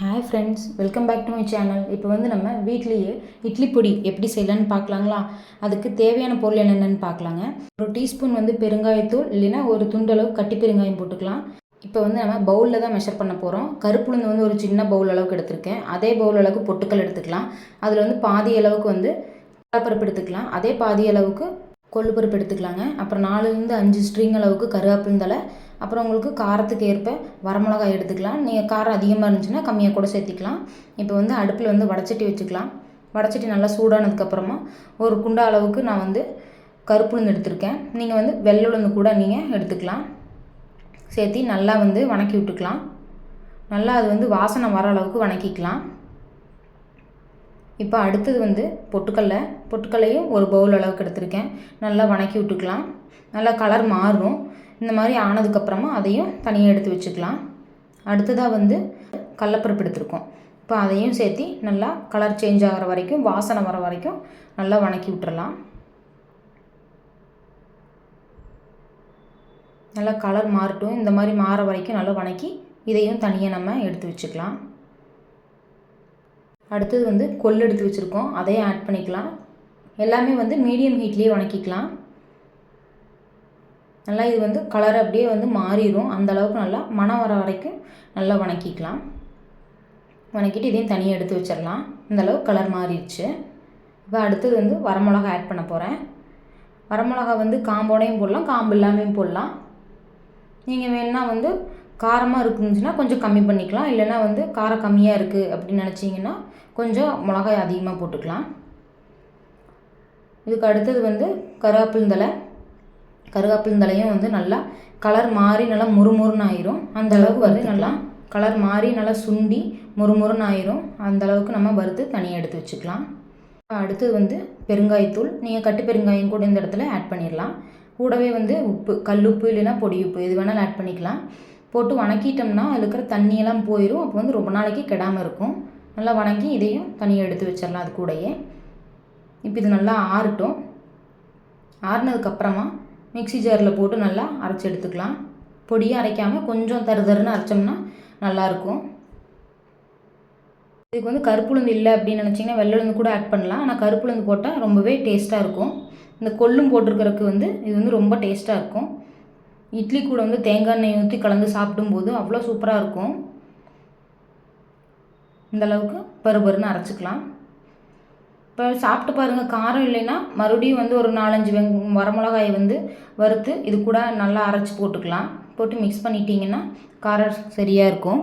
Hi friends welcome back to my channel இப்போ வந்து நம்ம வீட்லேயே இட்லி பொடி எப்படி செய்யலான்னு பார்க்கலாங்களா? அதுக்கு தேவையான பொருள் என்னென்னு பார்க்கலாங்க. ஒரு டீஸ்பூன் வந்து பெருங்காயத்தூள் இல்லைன்னா ஒரு துண்டளவு கட்டி பெருங்காயம் போட்டுக்கலாம். இப்போ வந்து நம்ம பவுலில் தான் மெஷர் பண்ண போகிறோம் கருப்புளுந்து வந்து ஒரு சின்ன பவுல் அளவுக்கு எடுத்திருக்கேன். அதே பவுல் அளவுக்கு பொட்டுக்கள் எடுத்துக்கலாம். அதில் வந்து பாதி அளவுக்கு வந்து பருப்பு எடுத்துக்கலாம். அதே பாதி அளவுக்கு கொள்ளுப்பருப்பு எடுத்துக்கலாங்க. அப்புறம் நாலுலேருந்து அஞ்சு ஸ்ட்ரிங் அளவுக்கு கருவேப்பிந்தலை அப்புறம் உங்களுக்கு காரத்துக்கு ஏற்ப வரமிளகாய் எடுத்துக்கலாம். நீங்கள் காரம் அதிகமாக இருந்துச்சுன்னா கம்மியாக கூட சேர்த்திக்கலாம். இப்போ வந்து அடுப்பில் வந்து வடச்சட்டி வச்சுக்கலாம். வடச்சட்டி நல்லா சூடானதுக்கப்புறமா ஒரு குண்டா அளவுக்கு நான் வந்து கருப்புளுந்து எடுத்திருக்கேன். நீங்கள் வந்து வெள்ளை உளுந்து கூட நீங்கள் எடுத்துக்கலாம். சேர்த்தி நல்லா வந்து வணக்கி விட்டுக்கலாம். நல்லா அது வந்து வாசனை வர அளவுக்கு வணக்கிக்கலாம். இப்போ அடுத்தது வந்து பொட்டுக்கல்ல பொட்டுக்கல்லையும் ஒரு பவுல் அளவுக்கு எடுத்திருக்கேன். நல்லா வணக்கி விட்டுக்கலாம். நல்லா கலர் மாறும் இந்த மாதிரி ஆனதுக்கப்புறமா அதையும் தனியாக எடுத்து வச்சுக்கலாம். அடுத்ததாக வந்து கடலப்பருப்பு எடுத்துருக்கோம். இப்போ அதையும் சேர்த்து நல்லா கலர் சேஞ்ச் ஆகிற வரைக்கும் வாசனை வர வரைக்கும் நல்லா வணக்கி விட்டுறலாம். நல்லா கலர் மாறட்டும். இந்த மாதிரி மாற வரைக்கும் நல்லா வணக்கி இதையும் தனியாக நம்ம எடுத்து வச்சுக்கலாம். அடுத்தது வந்து கொல் எடுத்து வச்சுருக்கோம். அதையும் ஆட் பண்ணிக்கலாம். எல்லாமே வந்து மீடியம் ஹீட்லேயே வணக்கிக்கலாம். நல்லா இது வந்து கலர் அப்படியே வந்து மாறிடும் அந்த அளவுக்கு நல்லா மனம் வர வரைக்கும் நல்லா வணக்கிக்கலாம். வணக்கிட்டு இதையும் தனியாக எடுத்து வச்சிடலாம். இந்த அளவுக்கு கலர் மாறிடுச்சு. இப்போ அடுத்தது வந்து வரமிளகா ஆட் பண்ண போகிறேன் வரமிளகா வந்து காம்போடையும் போடலாம் காம்பு இல்லாமையும் போடலாம். நீங்கள் வேணால் வந்து காரமாக இருந்துச்சுன்னா கொஞ்சம் கம்மி பண்ணிக்கலாம். இல்லைனா வந்து காரம் கம்மியாக இருக்குது அப்படின்னு நினச்சிங்கன்னா கொஞ்சம் மிளகாய் அதிகமாக போட்டுக்கலாம். இதுக்கு அடுத்தது வந்து கருவேப்பிலந்தலை கருவேப்பிலந்தலையும் வந்து நல்லா கலர் மாறி நல்லா முறுமுறுன்னு ஆயிரும் அந்த அளவுக்கு வந்து நல்லா கலர் மாறி நல்லா சுண்டி முறுமுறுன்னு ஆயிரும் அந்த அளவுக்கு நம்ம வறுத்து தனியாக எடுத்து வச்சுக்கலாம். அடுத்தது வந்து பெருங்காயத்தூள். நீங்கள் கட்டு பெருங்காயம் கூட இந்த இடத்துல ஆட் பண்ணிடலாம் கூடவே வந்து உப்பு கல் உப்பு இல்லைன்னா பொடி உப்பு எது வேணாலும் ஆட் பண்ணிக்கலாம். போட்டு வணக்கிட்டோம்னா அதில் இருக்கிற தண்ணியெல்லாம் போயிடும் அப்போ வந்து ரொம்ப நாளைக்கு கெடாமல் இருக்கும். நல்லா வணக்கி இதையும் தனியாக எடுத்து வச்சிடலாம் அது கூடயே. இப்போ இது நல்லா ஆறட்டும். ஆறுனதுக்கப்புறமா மிக்சி ஜாரில் போட்டு நல்லா அரைச்சி எடுத்துக்கலாம். பொடியை அரைக்காமல் கொஞ்சம் தரு தருன்னு அரைச்சோம்னா நல்லாயிருக்கும். இதுக்கு வந்து கருப்புளுந்து இல்லை அப்படின்னு நினச்சிங்கன்னா வெள்ளையுளுந்து கூட ஆட் பண்ணலாம். ஆனால் கருப்புளுந்து போட்டால் ரொம்பவே டேஸ்ட்டாக இருக்கும். இந்த கொள்ளும் போட்டிருக்கிறதுக்கு வந்து இது வந்து ரொம்ப டேஸ்ட்டாக இருக்கும். இட்லி கூட வந்து தேங்காய் எண்ணெய் ஊற்றி கலந்து சாப்பிடும்போது அவ்வளோ சூப்பராக இருக்கும். இந்தளவுக்கு பருபருன்னு அரைச்சிக்கலாம். இப்போ சாப்பிட்டு பாருங்கள் காரம் இல்லைன்னா மறுபடியும் வந்து ஒரு நாலஞ்சு வெங் வரமிளகாயை வந்து வறுத்து இது கூட நல்லா அரைச்சி போட்டுக்கலாம். போட்டு மிக்ஸ் பண்ணிட்டீங்கன்னா காரம் சரியாக இருக்கும்.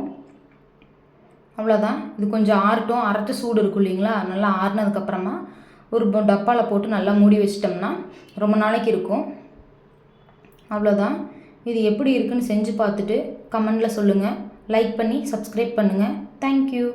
அவ்வளோதான் இது கொஞ்சம் ஆறட்டும். அரைச்ச சூடு இருக்கும் இல்லைங்களா? நல்லா ஆறுனதுக்கப்புறமா ஒரு டப்பாவில் போட்டு நல்லா மூடி வச்சிட்டோம்னா ரொம்ப நாளைக்கு இருக்கும். அவ்வளோதான் இது எப்படி இருக்குன்னு செஞ்சு பார்த்துட்டு கமெண்டில் சொல்லுங்கள் லைக் பண்ணி சப்ஸ்கிரைப் பண்ணுங்கள் தேங்க்யூ